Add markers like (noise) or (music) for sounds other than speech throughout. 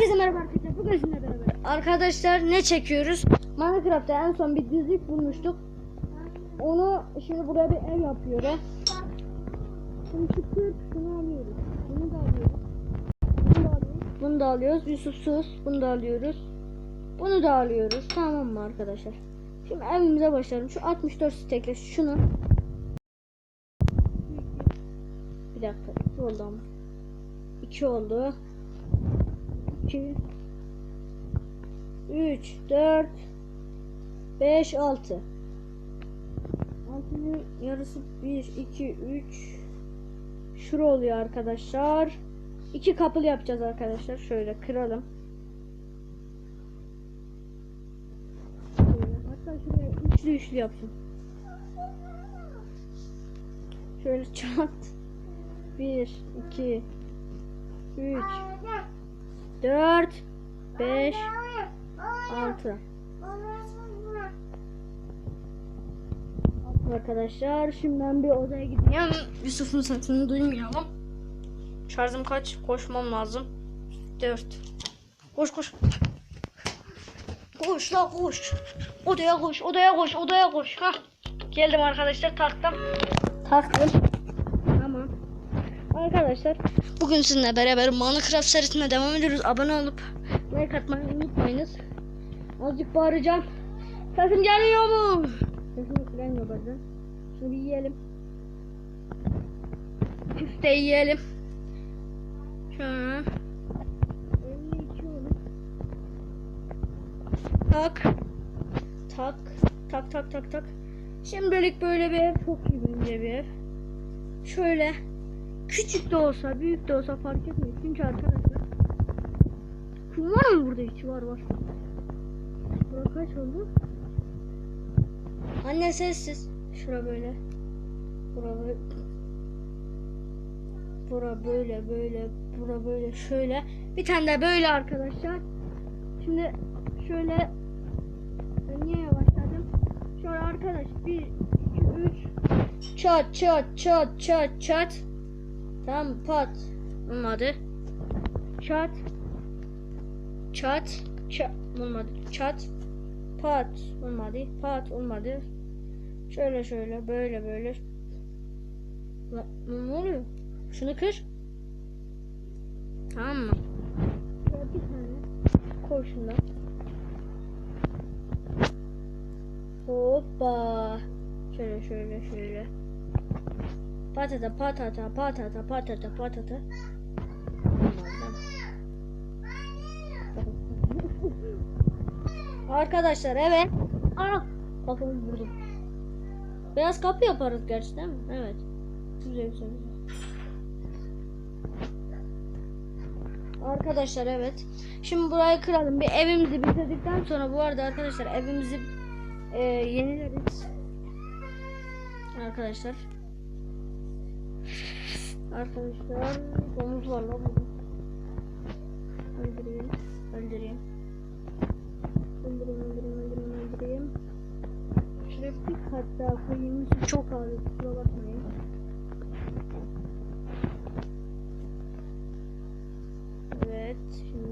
Herkese merhaba arkadaşlar. Bugün sizinle beraber. Arkadaşlar ne çekiyoruz? Minecraft'ta en son bir düzlük bulmuştuk. Onu şimdi buraya bir ev yapıyoruz. Şimdi çıkıp şunu alıyoruz. Bunu da alıyoruz. Bunu da alıyoruz. Bunu da alıyoruz. Yusufsuz. Bunu da alıyoruz. Bunu da alıyoruz. Tamam mı arkadaşlar? Şimdi evimize başlayalım. Şu 64 stekle şunu. Bir dakika. oldu ama. 2 oldu. 2 3 4 5 6 6'nın yarısı 1 2 3 Şura oluyor arkadaşlar. İki kapılı yapacağız arkadaşlar. Şöyle kıralım. Şöyle. Hatta şuraya üçlü üçlü yapsın. Şöyle çat. 1 2 3 4 5 6 Arkadaşlar şimdi ben bir odaya gideceğim. Yusuf'un sesini duymayalım. Şarjım kaç? Koşmam lazım. 4 Koş koş. Koş la koş. Odaya koş, odaya koş, odaya koş. Hah. Geldim arkadaşlar taktım. Taktım. Arkadaşlar bugün sizinle beraber Minecraft serisine devam ediyoruz. Abone olup like atmayı unutmayınız. Azıcık bağıracağım. Sesim geliyor mu? Sesim gelmiyor bazen. Şunu bir yiyelim. Üf de yiyelim. Şöyle. 52 olur. Tak. Tak. Tak tak tak tak. Şimdilik böyle bir ev çok iyi bence bir ev. Şöyle küçük de olsa büyük de olsa fark etmiyor. Çünkü arkadaşlar kum var mı burada hiç var var. Bura kaç oldu? Anne sessiz. Şura böyle. Bura böyle. Bura böyle böyle. Bura böyle şöyle. Bir tane de böyle arkadaşlar. Şimdi şöyle niye yavaşladım? Şöyle arkadaş 1 2 3 çat çat çat çat çat Tamam pat olmadı. Çat çat çat olmadı. Çat pat olmadı. Pat olmadı. Şöyle şöyle böyle böyle. La, ne oluyor? Şunu kır. Tamam mı? Şöyle bir tane koy şundan. Hoppa. Şöyle şöyle şöyle. Patata patata patata patata patata. Arkadaşlar evet. Ana kafamı vurdum. Beyaz kapı yaparız gerçi değil mi? Evet. Güzel güzel. Arkadaşlar evet. Şimdi burayı kıralım. Bir evimizi bitirdikten sonra bu arada arkadaşlar evimizi e, yenileriz. Arkadaşlar. Arkadaşlar domuz var lan burada. Öldüreyim. Öldüreyim. Öldüreyim öldüreyim öldüreyim öldüreyim. Şuraya bir daha koyayım. Çok ağır. Kusura bakmayın. Evet. Şimdi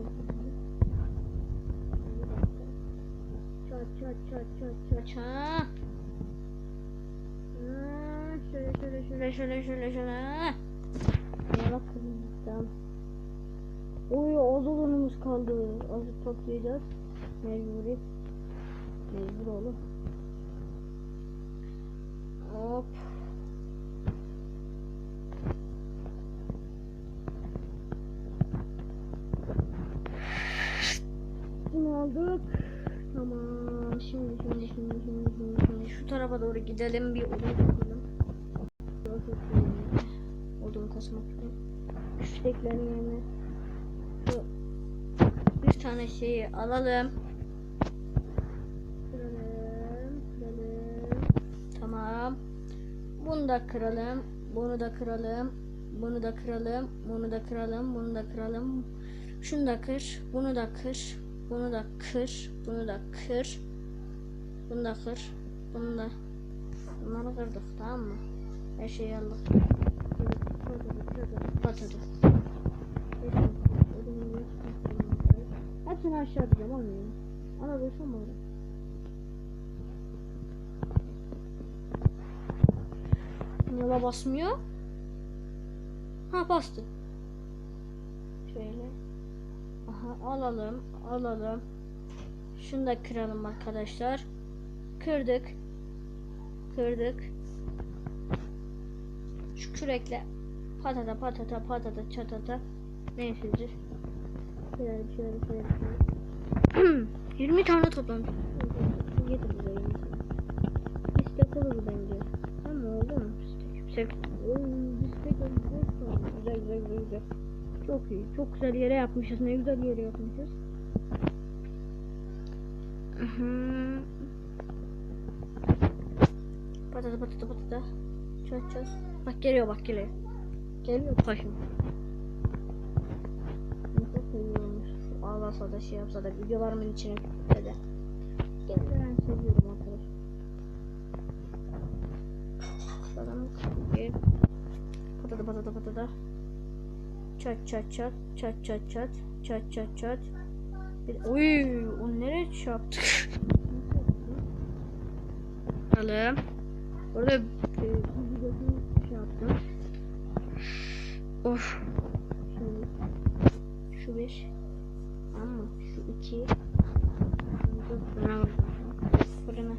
çat çat çat çat çat çat. Şöyle şöyle şöyle şöyle şöyle şöyle. Ya bakalım. Tamam. Oy odunumuz kaldı. Azıcık toplayacağız. Mecburi. Mecbur oğlum. Hop. Bunu aldık. Tamam. Şimdi şimdi şimdi şimdi şimdi, şimdi. şu tarafa doğru gidelim bir. Odun Şu steklerin yerine şu bir tane şeyi alalım. Kıralım, kıralım. Tamam. Bunu da kıralım. Bunu da kıralım. Bunu da kıralım. Bunu da kıralım. Bunu da kıralım. Şunu da kır. Bunu da kır. Bunu da kır. Bunu da kır. Bunu da kır. Bunu da. Bunları kırdık tamam mı? Her şeyi aldık. Patladı. Hepsini aşağı atacağım olmuyor. Ana dursam orada. Yola basmıyor. Ha bastı. Şöyle. Aha alalım alalım. Şunu da kıralım arkadaşlar. Kırdık. Kırdık. Şu kürekle patata patata patata çatata neysedir. Şöyle şöyle şöyle. şöyle. 20 tane toplamış. Getir buraya 20 tane. İstek olur bence. Tamam oldu mu? İstek. İstek. Oy, İstek güzel. Güzel güzel güzel. Çok iyi. Çok güzel yere yapmışız. Ne güzel yere yapmışız. Patata patata patata. Çat çat. Bak geliyor bak geliyor. Geliyor paşım. Bilmiyorum. Ağlasa da şey yapsa da videolarımın içine kütlede. Kendilerini seviyorum arkadaşlar. Bakalım. Patata patata patata. Çat çat çat. Çat çat çat. Çat çat çat. Bir, oy, onu nereye çarptık? Bakalım. Orada e, şey yaptım. Of. Şu iki. Şunu da fırına.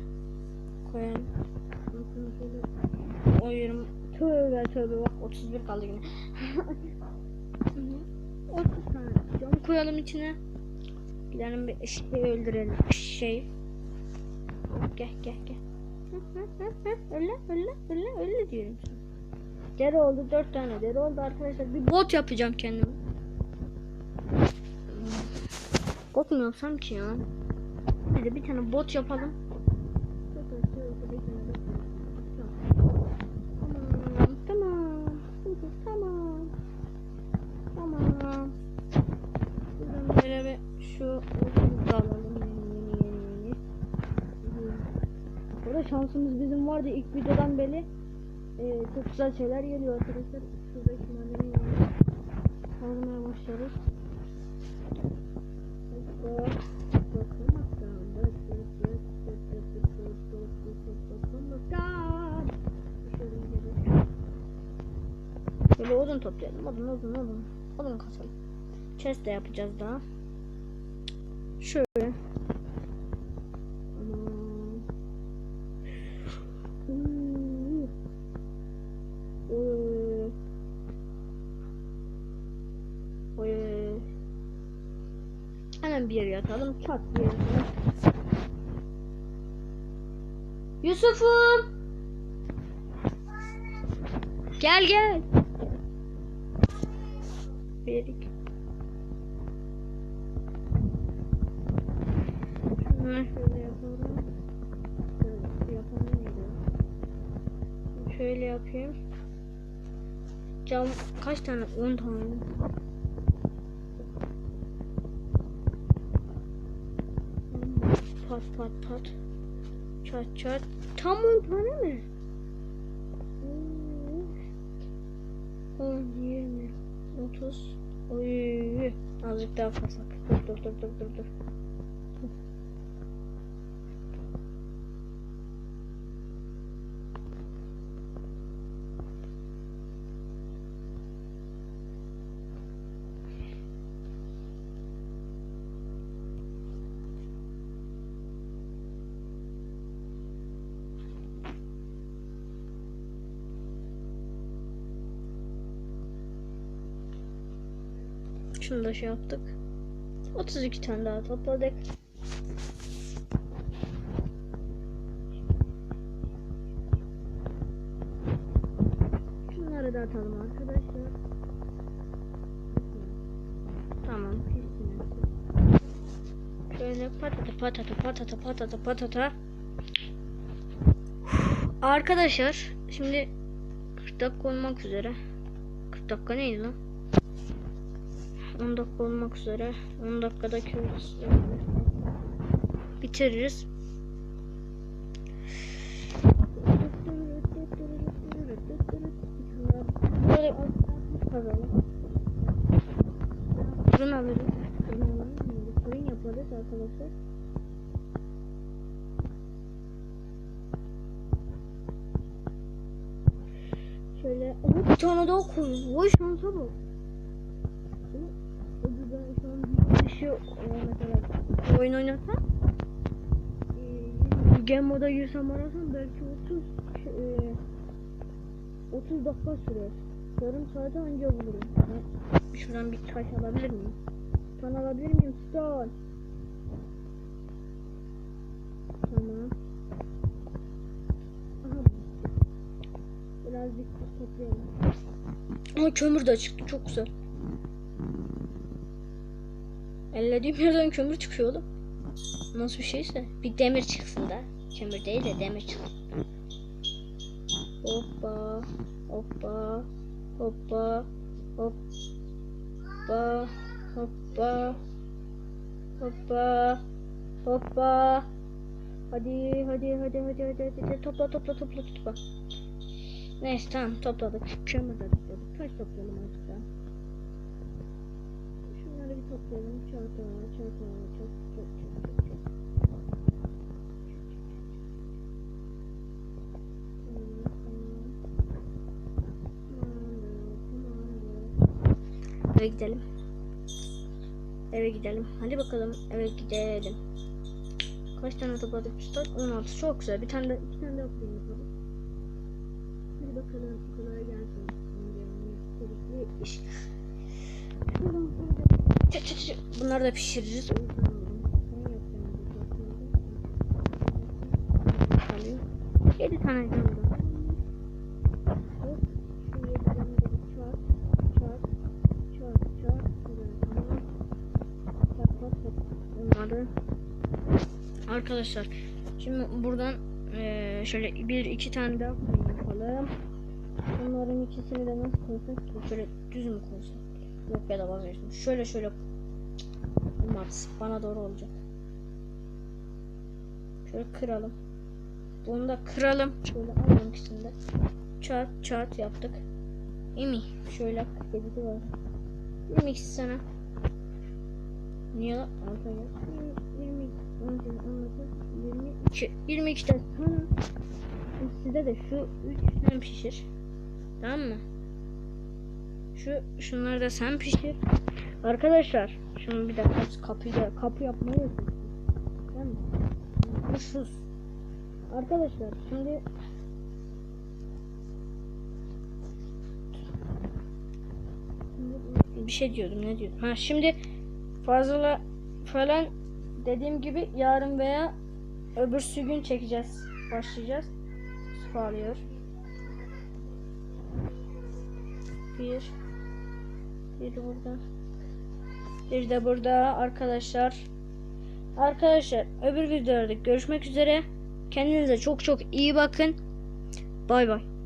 Şunu şöyle koyuyorum. Tövbe tövbe bak 31 kaldı yine. Hı hı. 30 tane cam koyalım içine. Gidelim bir şey öldürelim. Şey. Gel gel gel. (laughs) Öyle öyle öyle öyle diyorum sana. Deri oldu dört tane deri oldu arkadaşlar. Bir bot yapacağım kendime. Bot mu yapsam ki ya? De bir tane bot yapalım. Tamam tamam. Tamam. Buradan böyle bir şu alalım. Yeni yeni yeni. Burada şansımız bizim vardı ilk videodan beri. Ee, çok güzel şeyler geliyor arkadaşlar. Şuradaki madenin kazmaya başlarız. Böyle odun toplayalım. Odun odun odun. Odun kasalım. Chest de yapacağız daha. Şöyle. Hmm. Oy. Oy. Hemen bir yere yatalım. Çat bir yere. Yusuf'um. Gel gel. Şunu şöyle yapalım. Şöyle yapayım. Cam kaç tane? 10 tane. Pat pat pat. Çat çat. Tam 10 tane mi? 10, 20, 30. Oy. Azıcık daha kasak. Dur dur dur dur dur Şunu da şey yaptık. 32 tane daha topladık. Şunları da atalım arkadaşlar. Tamam. Şöyle patata patata patata patata patata. Arkadaşlar şimdi 40 dakika olmak üzere. 40 dakika neydi lan? 10 dakika olmak üzere. 10 dakikada bitiririz. Böyle kazalım. Fırın alırız. Fırın topladık arkadaşlar. Şöyle bir tane daha koyun. Vay şansa bak. Şey. Ee, mesela oyun oynasam e, moda girsem arasam belki 30 e, 30 dakika sürer. Yarım saate anca bulurum. Şuradan bir taş alabilir miyim? Stone alabilir miyim? Stone. Tamam. Aha. Birazcık toplayalım. Ama kömür de çıktı. Çok güzel. Ellediğim yerden kömür çıkıyor oğlum. Nasıl bir şeyse. Bir demir çıksın da. Kömür değil de demir çıksın. Hoppa. Hoppa. Hoppa. Hoppa. Hoppa. Hoppa. Hoppa. Hadi hadi hadi hadi hadi hadi topla topla topla topla. Neyse tamam topladık. Kömür topladık. Taş toplayalım artık da. Bir toplayalım. Çarpı çarpı çarpı çarpı çarpı çarpı. Eve gidelim. Eve gidelim. Hadi bakalım eve gidelim. Kaç tane topladık biz? 16. Çok güzel. Bir tane de iki tane okuyayım yapalım. Hadi bakalım kolay gelsin. Önce iş. Şuradan şöyle- Çı çı çı. Bunları da pişiririz. 7 tane canlı. Yedi. Bunları. Arkadaşlar. Şimdi buradan eee, şöyle bir iki tane daha koyun yapalım. Bunların ikisini de nasıl koysak? Şöyle düz mü koysak? Yok ya da vazgeçtim. Şöyle şöyle olmaz. Bana doğru olacak. Şöyle kıralım. Bunu da kıralım. Şöyle alalım ikisini de. Çat çat yaptık. İyi mi? Şöyle 47 var. 22 sana. Niye lan? Alta gel. 20, 18, 19, 22. 22 tane sana. Size de şu 3 tane pişir. Tamam mı? Şu şunları da sen pişir. Arkadaşlar şunu bir dakika kapıyı da kapı yapmayı? Bu sus. Arkadaşlar şimdi bir şey diyordum ne diyordum? Ha şimdi fazla falan dediğim gibi yarın veya öbürsü gün çekeceğiz. Başlayacağız. Sağlıyor. Bir. Bir burada. Bir de burada arkadaşlar. Arkadaşlar öbür videolarda görüşmek üzere. Kendinize çok çok iyi bakın. Bay bay.